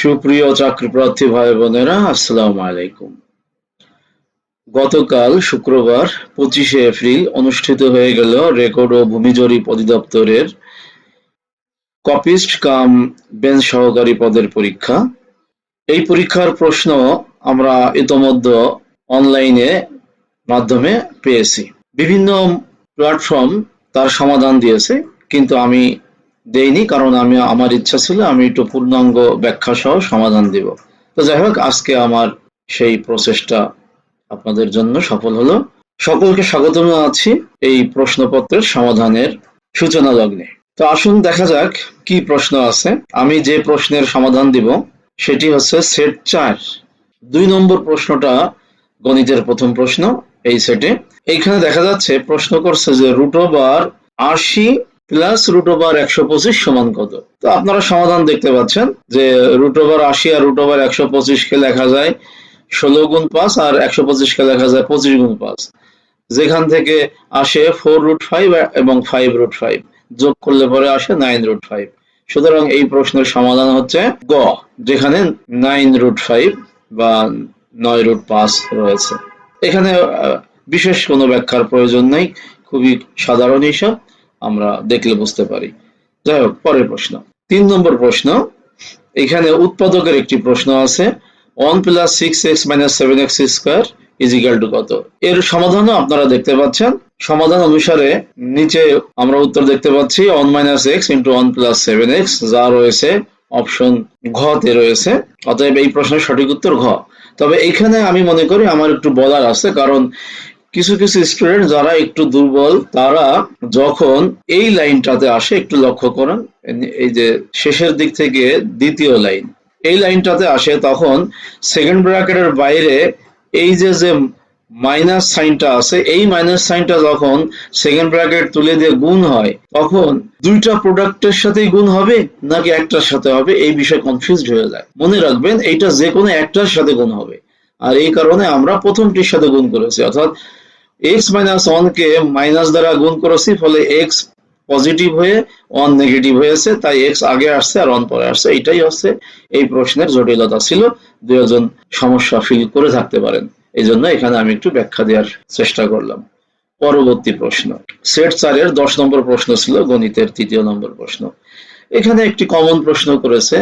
সুপ্রিয় চাকরিপ্রার্থী ভাই বোনেরা আসসালামু আলাইকুম। গতকাল শুক্রবার পঁচিশে এপ্রিল অনুষ্ঠিত হয়ে গেল রেকর্ড ও ভূমি জরিপ অধিদপ্তরের কপিস্ট কাম বেঞ্চ সহকারী পদের পরীক্ষা। এই পরীক্ষার প্রশ্ন আমরা ইতোমধ্যে অনলাইনে মাধ্যমে পেয়েছি। বিভিন্ন প্ল্যাটফর্ম তার সমাধান দিয়েছে, কিন্তু আমি দেইনি, কারণ আমি, আমার ইচ্ছা ছিল আমি একটু পূর্ণাঙ্গ ব্যাখ্যা সহ সমাধান দিব। তো যাই হোক, আজকে আমার সেই প্রচেষ্টা আপনাদের জন্য সফল হলো। সকলকে স্বাগত জানাচ্ছি এই প্রশ্নপত্রের সমাধানের সূচনা লগ্নে। তো আসুন দেখা যাক কি প্রশ্ন আছে। আমি যে প্রশ্নের সমাধান দিব, সেটি হচ্ছে সেট চার। দুই নম্বর প্রশ্নটা গণিতের প্রথম প্রশ্ন, এই সেটে। এইখানে দেখা যাচ্ছে, প্রশ্ন করছে যে রুট ওভার আশি প্লাস রুট ওভার একশো পঁচিশ সমান কত? তো আপনারা সমাধান দেখতে পাচ্ছেন যে রুট ওভার আশি আর রুট ওভার একশো পঁচিশকে লেখা যায় ষোলো গুণ পাঁচ আর একশো পঁচিশকে লেখা যায় পঁচিশ গুণ পাঁচ। যেখান থেকে আসে ফোর রুট ফাইভ এবং ফাইভ রুট ফাইভ। যোগ করলে পরে আসে নাইন রুট ফাইভ। সুতরাং এই প্রশ্নের সমাধান হচ্ছে গ, যেখানে নাইন রুট ফাইভ বা নয় রুট পাঁচ রয়েছে। এখানে বিশেষ কোনো ব্যাখ্যার প্রয়োজন নেই। খুবই সাধারণ হিসাব। আমরা দেখলে বুঝতে পারি। যাই হোক, পরের প্রশ্ন। তিন নম্বর প্রশ্ন, এখানে উৎপাদকের একটি প্রশ্ন আছে one plus six x minus seven x square is equal to কত? এর সমাধানও আপনারা দেখতে পাচ্ছেন। সমাধান অনুসারে নিচে আমরা উত্তর দেখতে পাচ্ছি one minus x into one plus seven x যা রয়েছে অপশন ঘ তে রয়েছে। অতএব এই প্রশ্নের সঠিক উত্তর ঘ। তবে এখানে আমি মনে করি আমার একটু বলার আছে, কারণ কিছু কিছু স্টুডেন্ট যারা একটু দুর্বল, তারা যখন এই লাইনটাতে আসে, একটু লক্ষ্য করেন, এই যে শেষের দিক থেকে দ্বিতীয় লাইন, এই লাইনটাতে আসে, তখন সেকেন্ড ব্র্যাকেটের বাইরে এই যে যে মাইনাস সাইনটা আছে, এই মাইনাস সাইনটা যখন সেকেন্ড ব্র্যাকেট তুলে দিয়ে গুণ হয়, তখন দুইটা প্রোডাক্টের সাথেই গুণ হবে, নাকি একটার সাথে হবে? এই বিষয়ে কনফিউজড হয়ে যায়। মনে রাখবেন, এইটা যে কোনো একটার সাথে গুণ হবে। আর এই কারণে আমরা প্রথমটির সাথে গুণ করেছি, অর্থাৎ এক্স মাইনাস কে মাইনাস দ্বারা গুণ করেছি, ফলে এক্স পজিটিভ হয়ে ওয়ান নেগেটিভ হয়েছে তাই এক্স আগে আসছে আর ওয়ান পরে আসছে। এটাই হচ্ছে এই প্রশ্নের জটিলতা ছিল। দুজন সমস্যা ফিল করে থাকতে পারেন। এই জন্য এখানে আমি একটু ব্যাখ্যা দেওয়ার চেষ্টা করলাম। পরবর্তী প্রশ্ন। সেট চারের দশ নম্বর প্রশ্ন ছিল, গণিতের তৃতীয় নম্বর প্রশ্ন। এখানে একটি কমন প্রশ্ন করেছে।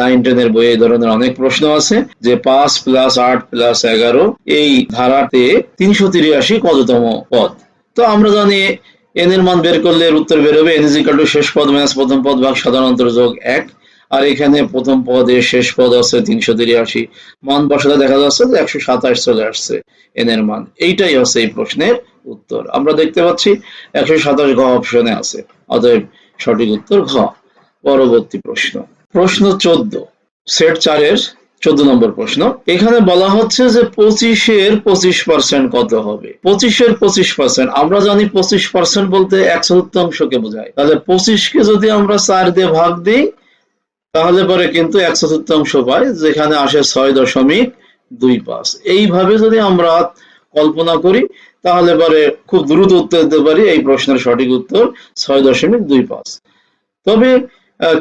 নাইন টেনের বইয়ে এই ধরনের অনেক প্রশ্ন আছে যে পাঁচ প্লাস আট প্লাস এগারো এই ধারাতে তিনশো তিরাশি কততম পদ। তো আমরা জানি এন এর মান বের করলে এর উত্তর বেরোবে এন টু শেষ পদ মাইনাস প্রথম পদ ভাগ সাধারণ যোগ এক। আর এখানে প্রথম পদে শেষ পদ আছে তিনশো তিরাশি। মান বসাতে দেখা যাচ্ছে যে একশো সাতাশ চলে আসছে এন এর মান। এইটাই হচ্ছে এই প্রশ্নের উত্তর। আমরা দেখতে পাচ্ছি একশো সাতাশ ঘ অপশনে আছে। অতএব সঠিক উত্তর ঘ। পরবর্তী প্রশ্ন। প্রশ্ন চোদ্দ। সেট চারের চোদ্দ নম্বর প্রশ্ন। এখানে বলা হচ্ছে যে পঁচিশের পঁচিশ পার্সেন্ট কত হবে? পঁচিশের পঁচিশ পার্সেন্ট আমরা জানি পঁচিশ পার্সেন্ট বলতে এক চতুর্থাংশকে বোঝায়। তাহলে পঁচিশকে যদি আমরা চার দিয়ে ভাগ দিই, তাহলে পরে কিন্তু এক চতুর্থাংশ পাই, যেখানে আসে ছয় দশমিক দুই পাঁচ। এইভাবে যদি আমরা কল্পনা করি, তাহলে পরে খুব দ্রুত উত্তর দিতে পারি এই প্রশ্নের সঠিক উত্তর ছয় দশমিক দুই পাঁচ। তবে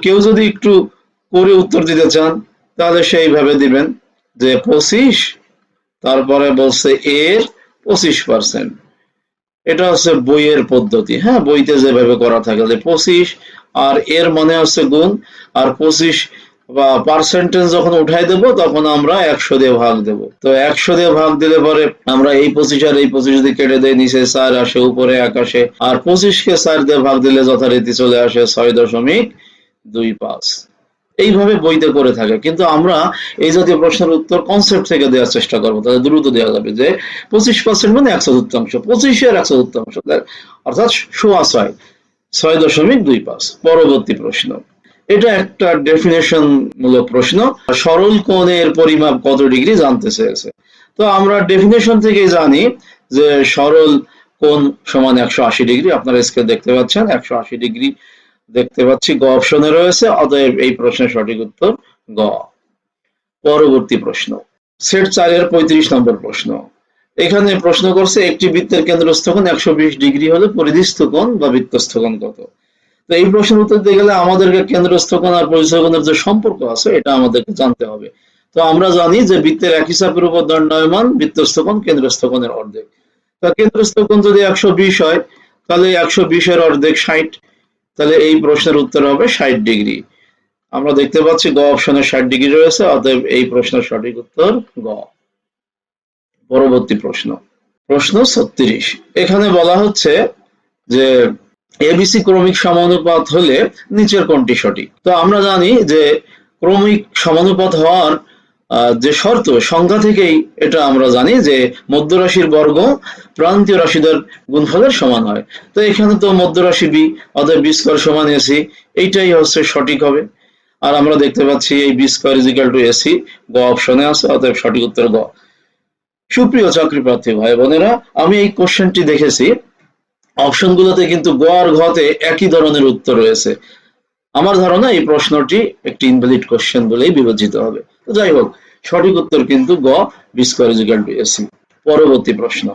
কেউ যদি একটু করে উত্তর দিতে চান, তাহলে সেইভাবে দিবেন যে পঁচিশ, তারপরে বলছে এর পঁচিশ পার্সেন্ট এটা হচ্ছে বইয়ের পদ্ধতি। হ্যাঁ বইতে যেভাবে করা থাকে, যে পঁচিশ আর এর মানে হচ্ছে গুণ, আর পঁচিশ বা পার্সেন্টেজ যখন উঠাই দেব, তখন আমরা একশো দিয়ে ভাগ দেব। তো একশো দিয়ে ভাগ দিলে পরে আমরা এই পঁচিশ আর এই পঁচিশ যদি কেটে দেয় নিচে চার আসে, উপরে আসে, আর পঁচিশকে চার দিয়ে ভাগ দিলে যথারীতি চলে আসে ছয় দশমিক দুই পাঁচ। এইভাবে বইতে করে থাকে। কিন্তু আমরা এই জাতীয় প্রশ্নের উত্তর কনসেপ্ট থেকে দেওয়ার চেষ্টা করব। তাহলে দ্রুত দেওয়া যাবে যে পঁচিশ পার্সেন্ট মানে এক চতুর্থাংশ পঁচিশের এক চতুর্থাংশ অর্থাৎ সোয়া ছয় ছয় দশমিক দুই পাঁচ। পরবর্তী প্রশ্ন। এটা একটা ডেফিনেশন মূলক প্রশ্ন। সরল কোণের পরিমাপ কত ডিগ্রি জানতে চেয়েছে? তো আমরা ডেফিনেশন থেকে জানি যে সরল কোণ সমান একশো আশি ডিগ্রি। আপনারা স্কেল দেখতে পাচ্ছেন, একশো আশি ডিগ্রি দেখতে পাচ্ছি গ অপশনে রয়েছে, অতএব এই প্রশ্নের সঠিক উত্তর গ। পরবর্তী প্রশ্ন, সেট চারের পঁয়ত্রিশ নম্বর প্রশ্ন। এখানে প্রশ্ন করছে, একটি বৃত্তের কেন্দ্রস্থ কোণ একশো বিশ ডিগ্রি হলে পরিধিস্থ কোণ বা বৃত্তস্থ কোণ কত? তো এই প্রশ্নের উত্তর দিতে গেলে আমাদেরকে কেন্দ্রস্থ কোণ আর পরিচয় কোণের যে সম্পর্ক আছে, এটা আমাদেরকে জানতে হবে। তো আমরা জানি যে বৃত্তের একই চাপের উপর দণ্ডায়মান বৃত্তস্থ কোণ কেন্দ্রস্থ কোণের অর্ধেক। তা কেন্দ্রস্থ যদি একশো বিশ হয়, তাহলে একশো বিশের অর্ধেক ষাট তাহলে এই প্রশ্নের উত্তর হবে ষাট ডিগ্রি। আমরা দেখতে পাচ্ছি গ অপশনে ষাট ডিগ্রি রয়েছে, অতএব এই প্রশ্নের সঠিক উত্তর গ। পরবর্তী প্রশ্ন। প্রশ্ন ছত্রিশ। এখানে বলা হচ্ছে যে এবিসি ক্রমিক সমানুপাত হলে নিচের কোনটি সঠিক? তো আমরা জানি যে ক্রমিক সমানুপাত হওয়ার যে শর্ত, সংখ্যা থেকেই এটা আমরা জানি যে মধ্য রাশির বর্গ প্রান্তীয় রাশিদের গুণফলের সমান হয়। তো এখানে তো মধ্য রাশি বি অতএব বি স্কোয়ার সমান এসি এইটাই হচ্ছে সঠিক হবে। আর আমরা দেখতে পাচ্ছি এই B square is equal to AC গ অপশনে আছে, অতএব সঠিক উত্তর গ। সুপ্রিয় চাকরি প্রার্থী ভাই বোনেরা, আমি এই কোশ্চেনটি দেখেছি। অপশনগুলোতে কিন্তু গ আর ঘতে একই ধরনের উত্তর রয়েছে। আমার ধারণা এই প্রশ্নটি একটি ইনভ্যালিড কোশ্চেন বলেই বিবেচিত হবে। তো যাই হোক, সঠিক উত্তর কিন্তু গ B square is equal to AC পরবর্তী প্রশ্ন।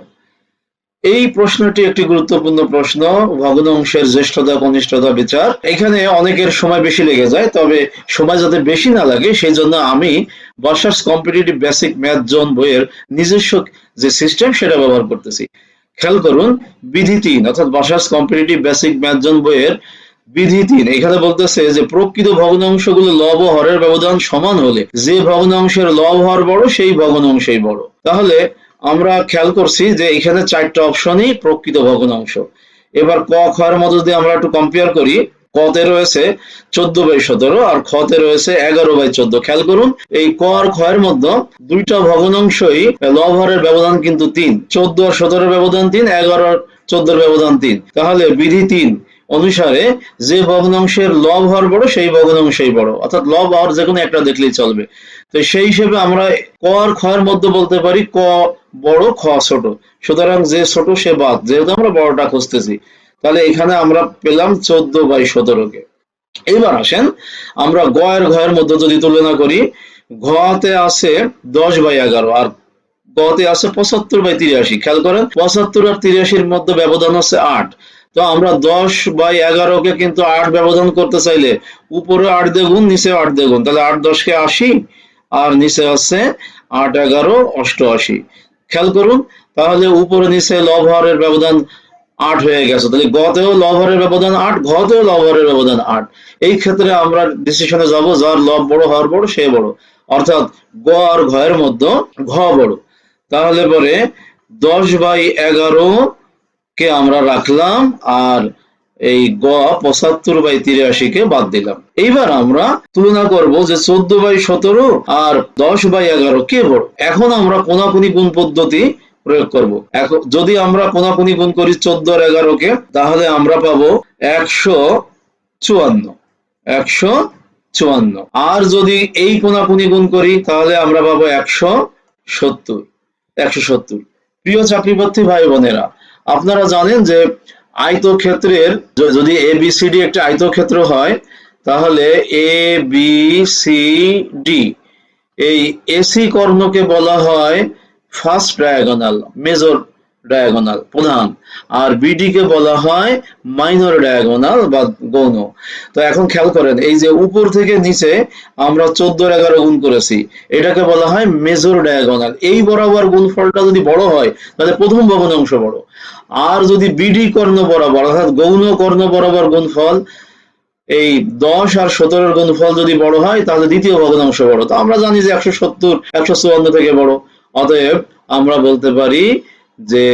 এই প্রশ্নটি একটি গুরুত্বপূর্ণ প্রশ্ন, ভগ্নাংশের জ্যেষ্ঠতা, কনিষ্ঠতা, বিচার। এখানে অনেকের সময় বেশি লেগে যায়, তবে সময় যাতে বেশি না লাগে, সেই জন্য আমি বাসার্স কম্পিটিটিভ বেসিক ম্যাথ জোন বইয়ের নিজস্ব যে সিস্টেম, সেটা ব্যবহার করতেছি। খেয়াল করুন, বিধি তিন, অর্থাৎ বাসার্স কম্পিটিটিভ বেসিক ম্যাথ জোন বইয়ের বিধি তিন এখানে বলতেছে যে, প্রকৃত ভগ্নাংশগুলো লব হরের ব্যবধান সমান হলে যে ভগ্নাংশের লব হর বড়, সেই ভগ্নাংশই বড়। তাহলে আমরা খেয়াল করছি যে, এখানে চারটা অপশনই প্রকৃত ভগ্নাংশ। এবার ক, খ এর মধ্যে যদি আমরা একটু কম্পেয়ার করি। কতে রয়েছে চোদ্দ বাই সতেরো আর খতে রয়েছে এগারো বাই চোদ্দ। খেয়াল করুন, এই ক আর খ এর মধ্যে দুইটা ভগ্নাংশই লব হরের ব্যবধান কিন্তু তিন। চোদ্দ আর সতেরোর ব্যবধান তিন, এগারো আর চোদ্দোর ব্যবধান তিন। তাহলে বিধি তিন। অনুসারে যে ভগ্নাংশের লব হর বড়, সেই ভগ্নাংশই বড়। অর্থাৎ লব হর যে কোনো একটা দেখলেই চলবে। তো সেই হিসেবে আমরা ক আর খ এর মধ্যে বলতে পারি ক বড়, খ ছোট। সুতরাং যে ছোট সে বাদ। যেহেতু আমরা বড়টা খুঁজতেছি, তাহলে এখানে আমরা পেলাম চোদ্দ বাই সতেরোকে। এবার আসেন আমরা গ ঘ এর মধ্যে যদি তুলনা করি, ঘতে আছে দশ বাই এগারো, আর গতে আছে পঁচাত্তর বাই তিরাশি। খেয়াল করেন, পঁচাত্তর আর তিরাশির মধ্যে ব্যবধান আছে আট। তো আমরা দশ বাই এগারোকে কিন্তু আট ব্যবধান করতে চাইলে উপরে আট দ্বিগুণ, নিচে আট দ্বিগুণ। তাহলে আট দশকে আশি, আর নিচে আছে আট এগারো, অষ্টআশি। খেয়াল করুন, তাহলে উপরে নিচে লব হরের ব্যবধান আট হয়ে গেছে। তাহলে গতেও লব হরের ব্যবধান আট ঘতেও লব হরের ব্যবধান আট। এই ক্ষেত্রে আমরা ডিসিশনে যাব, যার লব বড়, হর বড়, সে বড়। অর্থাৎ গ আর ঘয়ের মধ্যে ঘ বড়। তাহলে পরে দশ বাই এগারো কে আমরা রাখলাম আর এই গ পঁচাত্তর বাই তিরাশি কে বাদ দিলাম। এইবার আমরা তুলনা করব যে চোদ্দ বাই সতেরো আর দশ বাই এগারো কে বড় এখন আমরা কোনাকুনি গুণ পদ্ধতি প্রয়োগ করব। এখন যদি আমরা কোনাকুনি গুণ করি চোদ্দ আর এগারো কে তাহলে আমরা পাবো একশো চুয়ান্ন। একশো চুয়ান্ন। আর যদি এই কোনাকুনি গুণ করি, তাহলে আমরা পাবো একশো সত্তর। একশো সত্তর। প্রিয় চাকরিপ্রার্থী ভাই বোনেরা আপনারা জানেন যে আয়তক্ষেত্রের ক্ষেত্রের যদি এ বি সি ডি একটা আয়তক্ষেত্র হয়, তাহলে এ বি সি ডি এই এসি কর্ণকে বলা হয় ফার্স্ট ডায়াগোনাল মেজর ডায়াগোনাল প্রধান। আর বিডি কে বলা হয় মাইনর ডায়াগোনাল বা গৌণ। তো এখন খেয়াল করেন, এই যে উপর থেকে নিচে আমরা চোদ্দ এগারো গুণ করেছি, এটাকে বলা হয় মেজর ডায়াগোনাল এই বরাবর গুণফলটা যদি বড় হয়, তাহলে প্রথম ভগ্নাংশ বড়। আর যদি বিডি কর্ণ বরাবর, অর্থাৎ গৌণ কর্ণ বরাবর গুণফল, এই দশ আর সতেরোর গুণফল যদি বড় হয়, তাহলে দ্বিতীয় ভগ্নাংশ বড়। তো আমরা জানি যে একশো সত্তর, একশো চুয়ান্ন থেকে বড়। অতএব আমরা বলতে পারি যে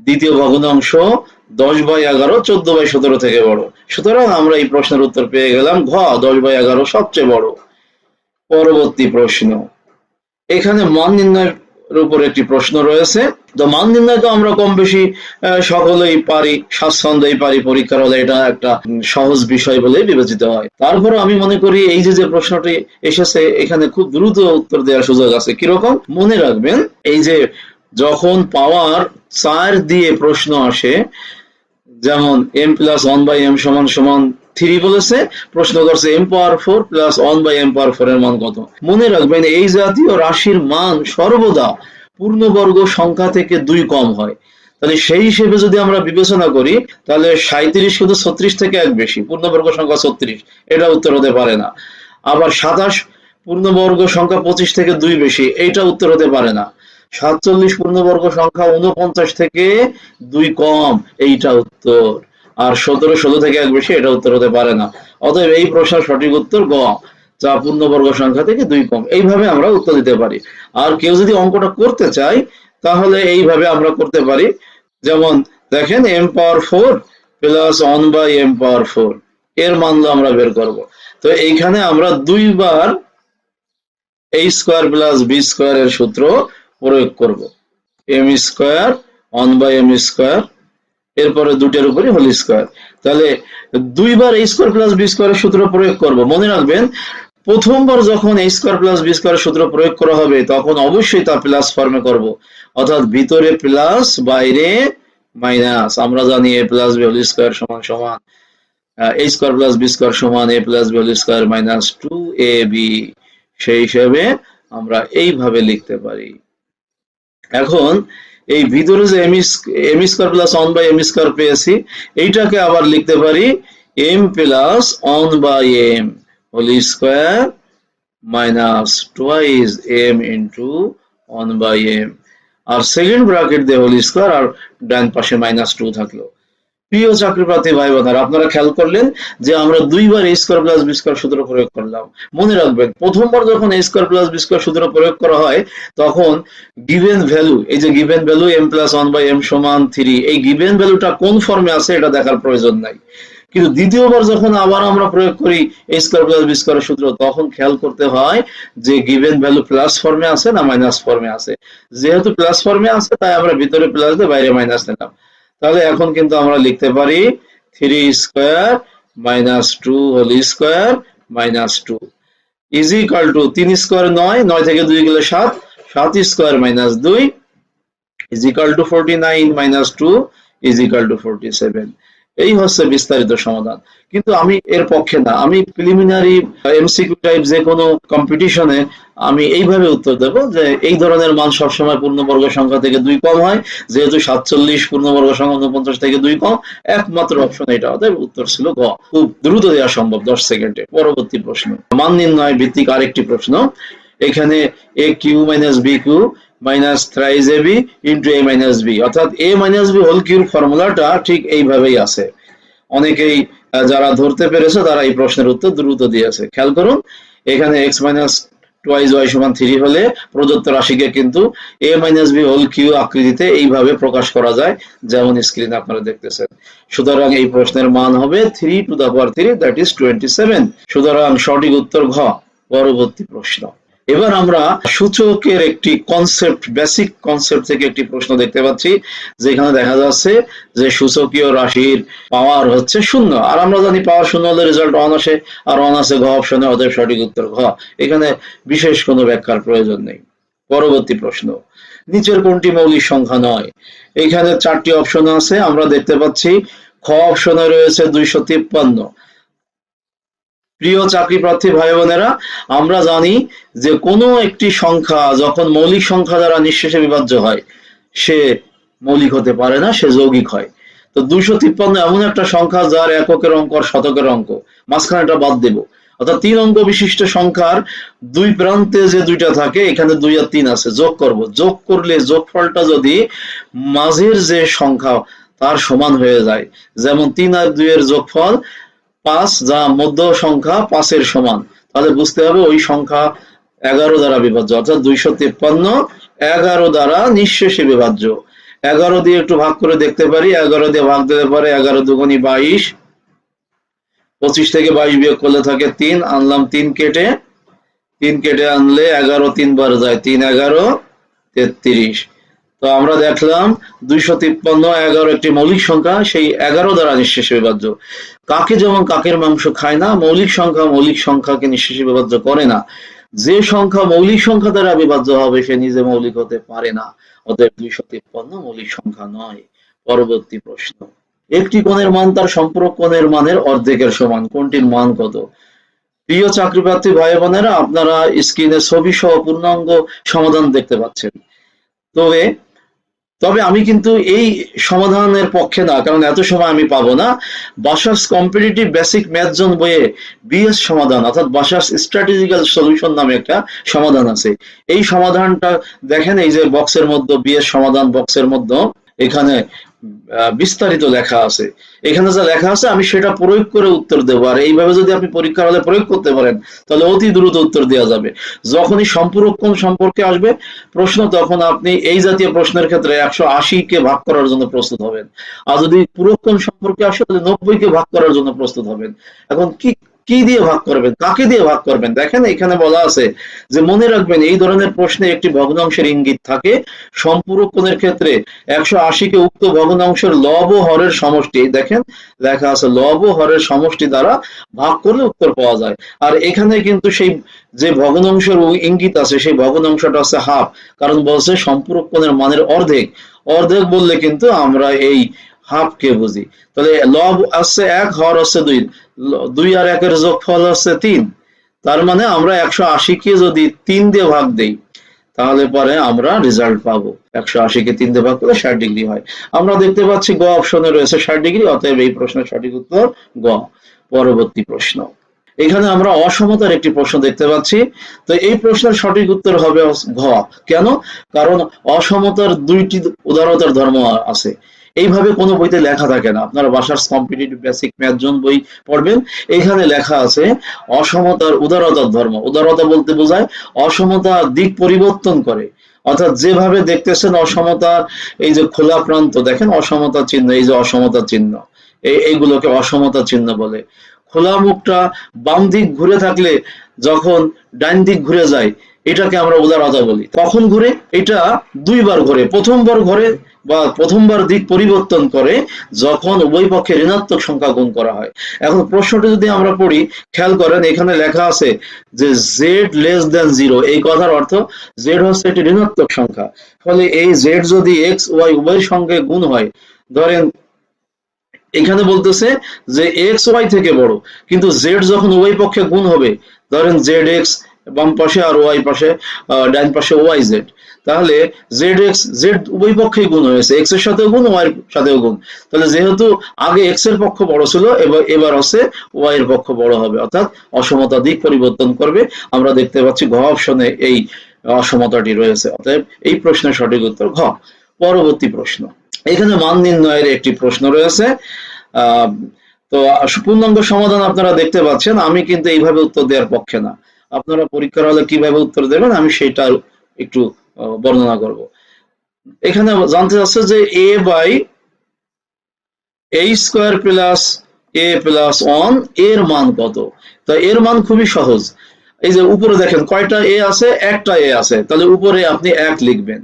দ্বিতীয় ভগ্নাংশ দশ বাই এগারো, চোদ্দ বাই সতেরো থেকে বড়। সুতরাং আমরা এই প্রশ্নের উত্তর পেয়ে গেলাম ঘ, দশ বাই এগারো সবচেয়ে বড়। পরবর্তী প্রশ্ন। এখানে মান নির্ণয়ের উপর একটি প্রশ্ন রয়েছে। তো মান নির্ণয় তো আমরা কম বেশি সকলেই পারি, স্বাচ্ছন্দ্যই পারি, পরীক্ষার হলে এটা একটা সহজ বিষয় বলে বিবেচিত হয়। তারপরে আমি মনে করি এই যে যে প্রশ্নটি এসেছে, এখানে খুব দ্রুত উত্তর দেওয়ার সুযোগ আছে। কীরকম? মনে রাখবেন, এই যে যখন পাওয়ার চার দিয়ে প্রশ্ন আসে, যেমন M plus one by M সমান সমান থ্রি বলেছে, প্রশ্ন করছে M power four plus one by M power four এর মান কত? মনে রাখবেন, এই জাতীয় রাশির মান সর্বদা পূর্ণবর্গ সংখ্যা থেকে দুই কম হয়। তাহলে সেই হিসেবে যদি আমরা বিবেচনা করি, তাহলে সাঁত্রিশ কিন্তু ছত্রিশ থেকে এক বেশি, পূর্ণবর্গ সংখ্যা ছত্রিশ, এটা উত্তর হতে পারে না। আবার সাতাশ, পূর্ণবর্গ সংখ্যা পঁচিশ থেকে দুই বেশি, এইটা উত্তর হতে পারে না। সাতচল্লিশ পূর্ণবর্গ সংখ্যা উনপঞ্চাশ থেকে দুই কম, এইটা উত্তর। আর সতেরো, ষোলো থেকে এক বেশি, এটা উত্তর হতে পারে না। অতএব এই প্রশ্নের সঠিক উত্তর গ, যা পূর্ণবর্গ সংখ্যা থেকে দুই কম। এইভাবে আমরা উত্তর দিতে পারি। আর কেউ যদি অঙ্কটা করতে চায়, তাহলে এইভাবে আমরা করতে পারি। যেমন, দেখেন M power four plus one by M power four এর মানলো আমরা বের করব। তো এইখানে আমরা দুইবার এই স্কোয়ার প্লাস বি স্কোয়ার এর সূত্র প্রয়োগ করব। M square one by M square এরপরে দুটের উপরে হোল স্কোয়ার তাহলে দুইবার এই স্কোয়ার প্লাস বি স্কোয়ারের সূত্র প্রয়োগ করব। মনে রাখবেন, প্রথমবার যখন এই স্কোয়ার প্লাস বি স্কোয়ারের সূত্র প্রয়োগ করা হবে, তখন অবশ্যই তা প্লাস ফর্মে করব। অর্থাৎ ভিতরে প্লাস বাইরে মাইনাস আমরা জানি A plus B whole square সমান সমান A square plus B square সমান A plus B whole square minus two A B সেই হিসেবে আমরা এইভাবে লিখতে পারি। এখন এই ভিতরে যে M square plus one by M square পেয়েছি, এইটাকে আবার লিখতে পারি M plus one by M whole square minus twice M into one by M R second bracket দিয়ে হোল স্কোয়ার আর ডান পাশে মাইনাস টু থাকল। প্রিয় চাকরি প্রার্থী ভাই বোনেরা আপনারা খেয়াল করলেন যে আমরা দুইবার A square plus B square সূত্র প্রয়োগ করলাম। মনে রাখবেন, প্রথমবার যখন A square plus B square সূত্র প্রয়োগ করা হয়, তখন গিভেন ভ্যালু এই যে given value M plus one by M সমান থ্রি এই গিভেন ভ্যালুটা কোন ফর্মে আছে এটা দেখার প্রয়োজন নাই। কিন্তু দ্বিতীয়বার যখন আবার আমরা প্রয়োগ করি A square plus B square সূত্র, তখন খেয়াল করতে হয় যে গিভেন ভ্যালু প্লাস ফর্মে আছে না মাইনাস ফর্মে আছে। যেহেতু প্লাস ফর্মে আছে, তাই আমরা ভিতরে প্লাস দিয়ে বাইরে মাইনাস নিলাম। তাহলে এখন কিন্তু আমরা লিখতে পারি three square minus two whole square minus two is equal to তিন স্কোয়ার নয় নয় থেকে দুই গেলে সাত সাত স্কোয়ার মাইনাস দুই is equal to forty nine minus two is equal to forty seven এই হচ্ছে বিস্তারিত সমাধান। কিন্তু আমি এর পক্ষে না। আমি প্রিলিমিনারি এমসিকিউ টাইপ যে কোনো কম্পিটিশনে আমি এইভাবে উত্তর দেব যে এই ধরনের মান সবসময় পূর্ণবর্গ সংখ্যা থেকে দুই কম হয়। যেহেতু সাতচল্লিশ পূর্ণবর্গ সংখ্যা উনপঞ্চাশ থেকে দুই কম, একমাত্র অপশন এটা অতএব উত্তর ছিল গ। খুব দ্রুত দেওয়া সম্ভব দশ সেকেন্ডে। পরবর্তী প্রশ্ন। মান নির্ণয় ভিত্তিক আরেকটি প্রশ্ন। এখানে A Q minus B Q minus thrice A B into A minus B অর্থাৎ এ মাইনাস বি হোল কিউর ফর্মুলাটা ঠিক এইভাবেই আছে। অনেকেই যারা ধরতে পেরেছে তারা এই প্রশ্নের উত্তর দ্রুত দিয়েছে খেয়াল করুন, এখানে এক্স মাইনাস টোয়াইজ ওয়াই সমান থ্রি হলে প্রদত্ত রাশিকে কিন্তু A minus B whole cube আকৃতিতে এইভাবে প্রকাশ করা যায়, যেমন স্ক্রিনে আপনারা দেখতেছেন। সুতরাং এই প্রশ্নের মান হবে three to the power three that is twenty seven সুতরাং সঠিক উত্তর ঘ, পরবর্তী প্রশ্ন। এবার আমরা সূচকের একটি কনসেপ্ট বেসিক কনসেপ্ট থেকে একটি প্রশ্ন দেখতে পাচ্ছি, যেখানে দেখা যাচ্ছে যে সূচকীয় রাশির পাওয়ার হচ্ছে শূন্য। আর আমরা জানি পাওয়ার শূন্য হলে রেজাল্ট অন আসে, আর অন আসে ঘ অপশনে অতএব সঠিক উত্তর ঘ। এখানে বিশেষ কোনো ব্যাখ্যার প্রয়োজন নেই। পরবর্তী প্রশ্ন, নিচের কোনটি মৌলিক সংখ্যা নয়? এখানে চারটি অপশন আছে, আমরা দেখতে পাচ্ছি, খ অপশনে রয়েছে দুইশো তিপ্পান্ন প্রিয় চাকরি প্রার্থী ভাই বোনেরা, আমরা জানি যে কোনো একটি সংখ্যা যখন মৌলিক সংখ্যা দ্বারা নিঃশেষে বিভাজ্য হয়, সে মৌলিক হতে পারে না, সে যৌগিক হয়। তো দুইশো তিপ্পান্ন এমন একটা সংখ্যা যার এককের অঙ্ক আর শতকের অঙ্ক মাঝখানেটা বাদ দেব। অর্থাৎ তিন অঙ্ক বিশিষ্ট সংখ্যার দুই প্রান্তে যে দুইটা থাকে, এখানে দুই আর তিন আছে, যোগ করব। যোগ করলে যোগফলটা যদি মাঝের যে সংখ্যা, তার সমান হয়ে যায়। যেমন তিন আর দুই এর যোগফল পাঁচ যা মধ্য সংখ্যা পাঁচের সমান। তাহলে বুঝতে হবে ওই সংখ্যা এগারো দ্বারা বিভাজ্য, অর্থাৎ দুইশো তিপ্পান্ন এগারো দ্বারা নিঃশেষে বিভাজ্য। এগারো দিয়ে একটু ভাগ করে দেখতে পারি, এগারো দিয়ে ভাগ দিতে পারে এগারো দুগুনি বাইশ, পঁচিশ থেকে বাইশ বিয়োগ করলে থাকে তিন, আনলাম তিন কেটে তিন কেটে আনলে এগারো তিনবার যায়, তিন এগারো তেত্রিশ। তো আমরা দেখলাম দুইশো তিপ্পান্ন, এগারো একটি মৌলিক সংখ্যা, সেই এগারো দ্বারা নিঃশেষে বিভাজ্য। কাকে যেমন কাকের মাংস খায় না, মৌলিক সংখ্যা মৌলিক সংখ্যাকে নিঃশেষে বিভাজ্য করে না। যে সংখ্যা মৌলিক সংখ্যা দ্বারা বিভাজ্য হবে, সে নিজে মৌলিক হতে পারে না। অতএব দুইশো তিপ্পান্ন মৌলিক সংখ্যা নয়। পরবর্তী প্রশ্ন। একটি কোণের মান তার সম্পূরক কোণের মানের অর্ধেকের সমান। কোনটির মান কত? প্রিয় চাকরি প্রার্থী ভাই বোনেরা আপনারা স্ক্রিনে ছবি সহ পূর্ণাঙ্গ সমাধান দেখতে পাচ্ছেন। তবে তবে আমি কিন্তু এই সমাধানের পক্ষে না, কারণ এত সময় আমি পাবো না। বাসাস কম্পিটিটিভ বেসিক ম্যাথ জোন বইয়ে বিএস সমাধান, অর্থাৎ বাসাস স্ট্র্যাটেজিক্যাল সলিউশন নামে একটা সমাধান আছে। এই সমাধানটা দেখেন, এই যে বক্সের মধ্যে বিএস সমাধান বক্সের মধ্যে, এখানে বিস্তারিত লেখা আছে। এখানে যা লেখা আছে, আমি সেটা প্রয়োগ করে উত্তর দেবো। আর এইভাবে যদি আপনি পরীক্ষার হলে প্রয়োগ করতে পারেন, তাহলে অতি দ্রুত উত্তর দেওয়া যাবে। যখনই সম্পূরকণ সম্পর্কে আসবে, প্রশ্ন তখন আপনি এই জাতীয় প্রশ্নের ক্ষেত্রে একশো আশি কে ভাগ করার জন্য প্রস্তুত হবেন। আর যদি পুরক্ষণ সম্পর্কে আসে, তাহলে নব্বই কে ভাগ করার জন্য প্রস্তুত হবেন। এখন কি কি দিয়ে ভাগ করবেন? কাকে দিয়ে ভাগ করবেন? দেখেন এখানে বলা আছে যে, মনে রাখবেন এই ধরনের প্রশ্নে একটি ভগ্নাংশের ইঙ্গিত থাকে। সম্পূরকণের ক্ষেত্রে একশো আশিকে উক্ত ভগ্নাংশের লব হরের সমষ্টি, দেখেন লেখা আছে, লব হরের সমষ্টি দ্বারা ভাগ করলে উত্তর পাওয়া যায়। আর এখানে কিন্তু সেই যে ভগ্নাংশের ইঙ্গিত আছে, সেই ভগ্নাংশটা আছে হাফ। কারণ বলছে সম্পূরকণের মানের অর্ধেক। অর্ধেক বললে কিন্তু আমরা এই হাফ কে বুঝি। তাহলে লব আসছে এক, হর হচ্ছে দুই। দুই আর একের যোগফল হচ্ছে তিন। তার মানে আমরা একশো আশি কে যদি তিন দিয়ে ভাগ দেই, তাহলে পরে আমরা রেজাল্ট পাবো। একশো আশি কে তিন দিয়ে ভাগ করলে ষাট ডিগ্রি হয়। আমরা দেখতে পাচ্ছি গ অপশনে রয়েছে ষাট ডিগ্রি, অতএব এই প্রশ্নের সঠিক উত্তর গ। পরবর্তী প্রশ্ন। এখানে আমরা অসমতার একটি প্রশ্ন দেখতে পাচ্ছি। তো এই প্রশ্নের সঠিক উত্তর হবে ঘ কেন? কারণ অসমতার দুইটি উদারতার ধর্ম আছে। এইভাবে কোনো বইতে লেখা থাকে না। আপনারা বাসার কম্পিটিটিভ বেসিক ম্যাথ জোন বই পড়বেন। এখানে লেখা আছে, অসমতার উদারতার ধর্ম। উদারতা বলতে বোঝায় অসমতা দিক পরিবর্তন করে। অর্থাৎ যেভাবে দেখতেছেন অসমতা, এই যে খোলা প্রান্ত, দেখেন অসমতা চিহ্ন, এই যে অসমতা চিহ্ন এই এইগুলোকে অসমতা চিহ্ন বলে। খোলা মুখটা বাম দিক ঘুরে থাকলে যখন ডান দিক ঘুরে যায়, এটাকে আমরা উদারতা বলি। কখন ঘুরে? এটা দুইবার ঘুরে। প্রথমবার ঘুরে বা প্রথমবার দিক পরিবর্তন করে যখন উভয় পক্ষে ঋণাত্মক সংখ্যা গুণ করা হয়। এখন প্রশ্নটা যদি আমরা পড়ি, খেয়াল করেন এখানে লেখা আছে যে জেড লেস দেন জিরো এই কথার অর্থ জেড হচ্ছে একটি ঋণাত্মক সংখ্যা। ফলে এই জেড যদি এক্স ওয়াই উভয়ের সঙ্গে গুণ হয়, ধরেন এখানে বলতেছে যে এক্স ওয়াই থেকে বড়, কিন্তু জেড যখন উভয় পক্ষে গুণ হবে, ধরেন জেড এক্স বাম পাশে আর ওয়াই পাশে ডান পাশে ওয়াই জেড তাহলে জেড এক্স জেড উভয় পক্ষেই গুণ হয়েছে এক্সের সাথেও গুণ ওয়াই এর সাথেও গুণ। তাহলে যেহেতু আগে এক্সের পক্ষ বড় ছিল, এবার এবার হচ্ছে ওয়াই এর পক্ষ বড় হবে, অর্থাৎ অসমতা দিক পরিবর্তন করবে। আমরা দেখতে পাচ্ছি ঘ অপশনে এই অসমতাটি রয়েছে, অতএব এই প্রশ্নের সঠিক উত্তর ঘ। পরবর্তী প্রশ্ন। এখানে মান নির্ণয়ের একটি প্রশ্ন রয়েছে। তো পূর্ণাঙ্গ সমাধান আপনারা দেখতে পাচ্ছেন, আমি কিন্তু এইভাবে উত্তর দেওয়ার পক্ষে না। আপনারা পরীক্ষার হলে কীভাবে উত্তর দেবেন, আমি সেটা একটু বর্ণনা করব। এখানে জানতে চাচ্ছে যে A by A square plus A plus ওয়ানের মান কত? তো এর মান খুবই সহজ। এই যে উপরে দেখেন, কয়টা এ আছে? একটা এ আছে। তাহলে উপরে আপনি এক লিখবেন।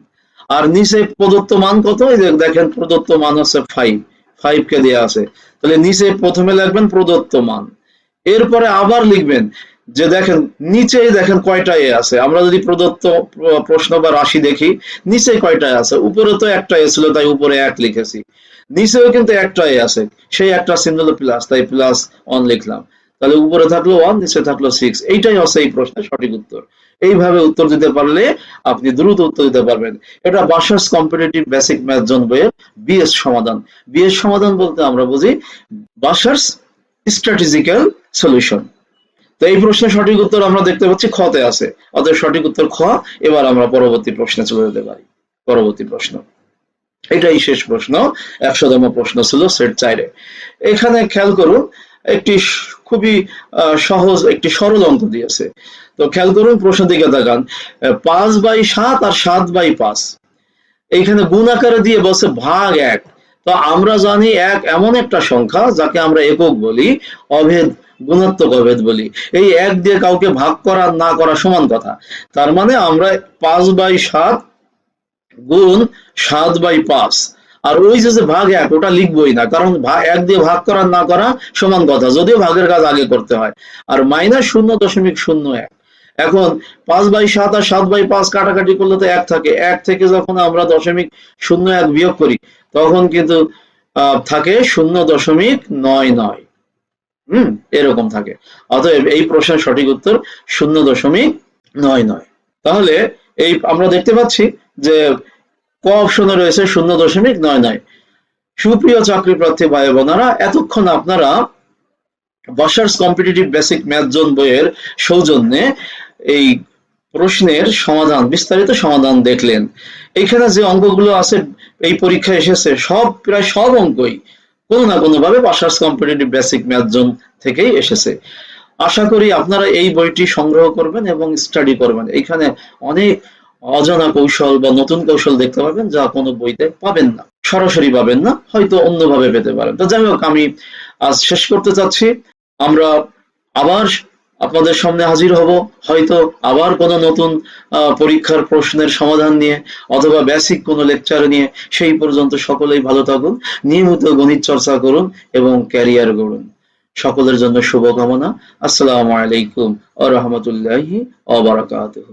আর নিচে প্রদত্ত মান কত? এই যে দেখেন, প্রদত্ত মান হচ্ছে ফাইভ ফাইভ কে দেওয়া আছে। তাহলে নিচে প্রথমে লিখবেন প্রদত্ত মান। এরপরে আবার লিখবেন যে দেখেন, নিচেই দেখেন কয়টা এ আছে। আমরা যদি প্রদত্ত প্রশ্ন বা রাশি দেখি নিচে কয়টা আছে? উপরে তো একটা এ ছিল, তাই উপরে এক লিখেছি। নিচেও কিন্তু একটা এ আছে। সেই একটা চিহ্ন প্লাস তাই প্লাস ওয়ান লিখলাম। তাহলে উপরে থাকল ওয়ান নিচে থাকল সিক্স এইটাই হচ্ছে এই প্রশ্নের সঠিক উত্তর। এইভাবে উত্তর দিতে পারলে আপনি দ্রুত উত্তর দিতে পারবেন। এটা বাসাস কম্পিটিটিভ বেসিক ম্যাথ জন বইয়ের বিএস সমাধান। বিএস সমাধান বলতে আমরা বুঝি বাসাস স্ট্র্যাটেজিক্যাল সলিউশন তো এই প্রশ্নের সঠিক উত্তর আমরা দেখতে পাচ্ছি খতে আছে। অতএব সঠিক উত্তর খ। এবার আমরা পরবর্তী প্রশ্নে চলে যেতে পারি। পরবর্তী প্রশ্ন। এটাই শেষ প্রশ্ন। একশোতম প্রশ্ন ছিল সেট চাইরে। এখানে খেয়াল করুন একটি খুবই সহজ একটি সরল অঙ্ক দিয়েছে। তো খেয়াল করুন প্রশ্ন দিকে আহ, পাঁচ বাই সাত আর সাত বাই পাঁচ। এইখানে গুণ আকারে দিয়ে বলছে ভাগ এক। তো আমরা জানি এক এমন একটা সংখ্যা যাকে আমরা একক বলি অভেদ গুণাত্মক অভেদ বলি। এই এক দিয়ে কাউকে ভাগ করা না করা সমান কথা। তার মানে আমরা পাঁচ বাই সাত গুণ সাত বাই পাঁচ। আর ওই যে ভাগ এক, ওটা লিখবোই না, কারণ এক দিয়ে ভাগ করা না করা সমান কথা, যদিও ভাগের কাজ আগে করতে হয়। আর মাইনাস শূন্য দশমিক শূন্য এক। এখন পাঁচ বাই সাত আর সাত বাই পাঁচ কাটাকাটি করলে তো এক থাকে। এক থেকে যখন আমরা দশমিক শূন্য এক বিয়োগ করি, তখন কিন্তু থাকে শূন্য দশমিক নয় নয়। হুম। এরকম থাকে। অতএব এই প্রশ্নের সঠিক উত্তর শূন্য দশমিক নয় নয়। তাহলে এই আমরা দেখতে পাচ্ছি যে ক অপশনে রয়েছে শূন্য দশমিক নয় নয়। সুপ্রিয় চাকরি প্রার্থী ভাই বোনেরা এতক্ষণ আপনারা বসার্স কম্পিটিটিভ বেসিক ম্যাথ জোন বইয়ের সৌজন্যে এই প্রশ্নের সমাধান, বিস্তারিত সমাধান দেখলেন। এখানে যে অঙ্কগুলো আছে, এই পরীক্ষায় এসেছে, সব, প্রায় সব অঙ্কই কোনো না কোনো ভাবে পাশার্স কম্পিটিটিভ বেসিক ম্যাথ জোন থেকেই এসেছে। আশা করি আপনারা এই বইটি সংগ্রহ করবেন এবং স্টাডি করবেন। এখানে অনেক অজানা কৌশল বা নতুন কৌশল দেখতে পাবেন যা কোনো বইতে পাবেন না। সরাসরি পাবেন না, হয়তো অন্যভাবে পেতে পারেন। তো যাই হোক, আমি আজ শেষ করতে চাচ্ছি। আমরা আবার আপনাদের সামনে হাজির হব। হয়তো আবার কোনো নতুন পরীক্ষার প্রশ্নের সমাধান নিয়ে অথবা বেসিক কোনো লেকচার নিয়ে সেই পর্যন্ত সকলেই ভালো থাকুন, নিয়মিত গণিত চর্চা করুন এবং ক্যারিয়ার গড়ুন। সকলের জন্য শুভকামনা। আসসালামু আলাইকুম আ রহমতুল্লাহি আ বারাকাতুহু।